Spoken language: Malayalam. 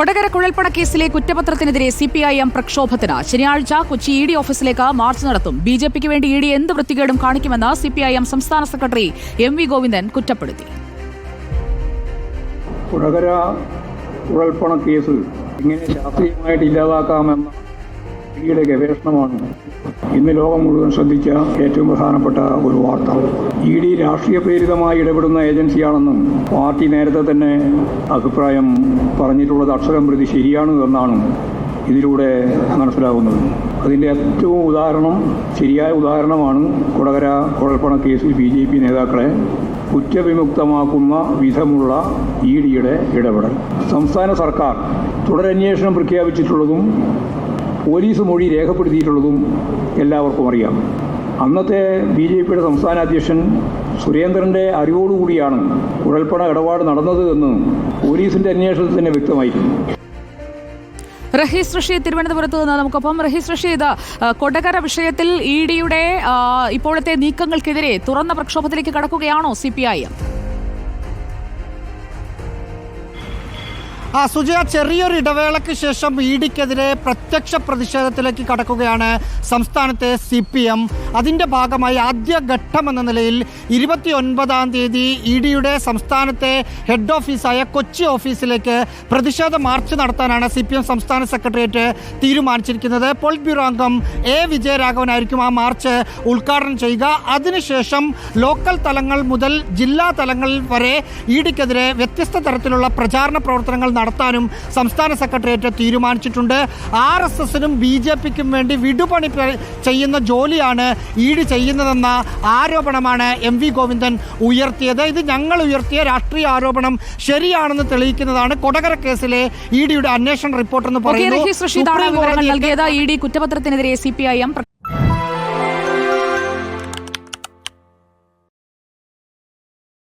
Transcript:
കൊടകര കുഴൽപ്പണ കേസിലെ കുറ്റപത്രത്തിനെതിരെ സി പി ഐ എം പ്രക്ഷോഭത്തിന് ശനിയാഴ്ച കൊച്ചി ഇ ഡി ഓഫീസിലേക്ക് മാർച്ച് നടത്തും. ബി ജെ പിക്ക് വേണ്ടി ഇ ഡി എന്ത് വൃത്തികേടും കാണിക്കുമെന്ന് സി പി ഐ എം സംസ്ഥാന സെക്രട്ടറി എം വി ഗോവിന്ദൻ കുറ്റപ്പെടുത്തി. കുഴൽപ്പണ കേസ് ഇങ്ങനെ ശാസ്ത്രീയമായിട്ട് ഇല്ലാതാക്കാമെന്ന ഇഡിയുടെ ഗവേഷണമാണ്. ഇന്ന് ലോകം മുഴുവൻ ശ്രദ്ധിച്ച ഏറ്റവും പ്രധാനപ്പെട്ട ഒരു വാർത്ത. ഇ ഡി രാഷ്ട്രീയ പ്രേരിതമായി ഇടപെടുന്ന ഏജൻസിയാണെന്നും പാർട്ടി നേരത്തെ തന്നെ അഭിപ്രായം പറഞ്ഞിട്ടുള്ളത് അക്ഷരം പ്രതി ശരിയാണ് എന്നാണ് ഇതിലൂടെ മനസ്സിലാകുന്നത്. അതിന്റെ ഏറ്റവും ഉദാഹരണം ശരിയായ ഉദാഹരണമാണ് കൊടകര കുഴൽപ്പണ കേസിൽ ബി ജെ പി നേതാക്കളെ കുറ്റവിമുക്തമാക്കുന്ന വിധമുള്ള ഇ ഡിയുടെ ഇടപെടൽ. സംസ്ഥാന സർക്കാർ തുടരന്വേഷണം പ്രഖ്യാപിച്ചിട്ടുള്ളതും പോലീസ് മൊഴി രേഖപ്പെടുത്തിയിട്ടുള്ളതും എല്ലാവർക്കും അറിയാം. അന്നത്തെ ബി ജെ പിയുടെ സംസ്ഥാന അധ്യക്ഷൻ സുരേന്ദ്രന്റെ അറിവോടുകൂടിയാണ് കുഴൽപ്പണ ഇടപാട് നടന്നത് എന്ന് പോലീസിന്റെ അന്വേഷണത്തിൽ തന്നെ വ്യക്തമായിരുന്നു. റഹീസ് റഷീദ് തിരുവനന്തപുരത്ത് നിന്ന് നമുക്കൊപ്പം. റഹീസ് റഷീദ് കൊടകര വിഷയത്തിൽ ഇ ഡിയുടെ ഇപ്പോഴത്തെ നീക്കങ്ങൾക്കെതിരെ തുറന്ന പ്രക്ഷോഭത്തിലേക്ക് കടക്കുകയാണോ സി പി ഐ എം? ആ സുജയ ചെറിയൊരു ഇടവേളയ്ക്ക് ശേഷം ഇ ഡിക്കെതിരെ പ്രത്യക്ഷ പ്രതിഷേധത്തിലേക്ക് കടക്കുകയാണ് സംസ്ഥാനത്തെ സി പി എം അതിന്റെ ഭാഗമായി ആദ്യ ഘട്ടം എന്ന നിലയിൽ ഇരുപത്തി ഒൻപതാം തീയതി ഇ ഡിയുടെ സംസ്ഥാനത്തെ ഹെഡ് ഓഫീസായ കൊച്ചി ഓഫീസിലേക്ക് പ്രതിഷേധ മാർച്ച് നടത്താനാണ് സി പി എം സംസ്ഥാന സെക്രട്ടേറിയറ്റ് തീരുമാനിച്ചിരിക്കുന്നത്. പോളിറ്റ് ബ്യൂറോ അംഗം എ വിജയരാഘവനായിരിക്കും ആ മാർച്ച് ഉദ്ഘാടനം ചെയ്യുക. അതിനുശേഷം ലോക്കൽ തലങ്ങൾ മുതൽ ജില്ലാ തലങ്ങൾ വരെ ഇ ഡിക്കെതിരെ വ്യത്യസ്ത തരത്തിലുള്ള പ്രചാരണ പ്രവർത്തനങ്ങൾ നടത്താനും സംസ്ഥാന സെക്രട്ടേറിയറ്റ് തീരുമാനിച്ചിട്ടുണ്ട്. ആർ എസ് എസിനും ബി ജെ പിക്കും വേണ്ടി വിടുപണി ചെയ്യുന്ന ജോലിയാണ് ഇ ഡി ചെയ്യുന്നതെന്ന ആരോപണമാണ് എം വി ഗോവിന്ദൻ ഉയർത്തിയത്. ഇത് ഞങ്ങൾ ഉയർത്തിയ രാഷ്ട്രീയ ആരോപണം ശരിയാണെന്ന് തെളിയിക്കുന്നതാണ് കൊടകര കേസിലെ ഇ ഡിയുടെ അന്വേഷണ റിപ്പോർട്ട് എന്ന് ഓക്കെ പറയുന്നു. റഹീസ് റഷീദാണ് സുപ്രീം വിവരങ്ങൾ കോടതിയൊക്കെ നൽകിയത്. കുറ്റപത്രത്തിനെതിരെ സി പി ഐ എം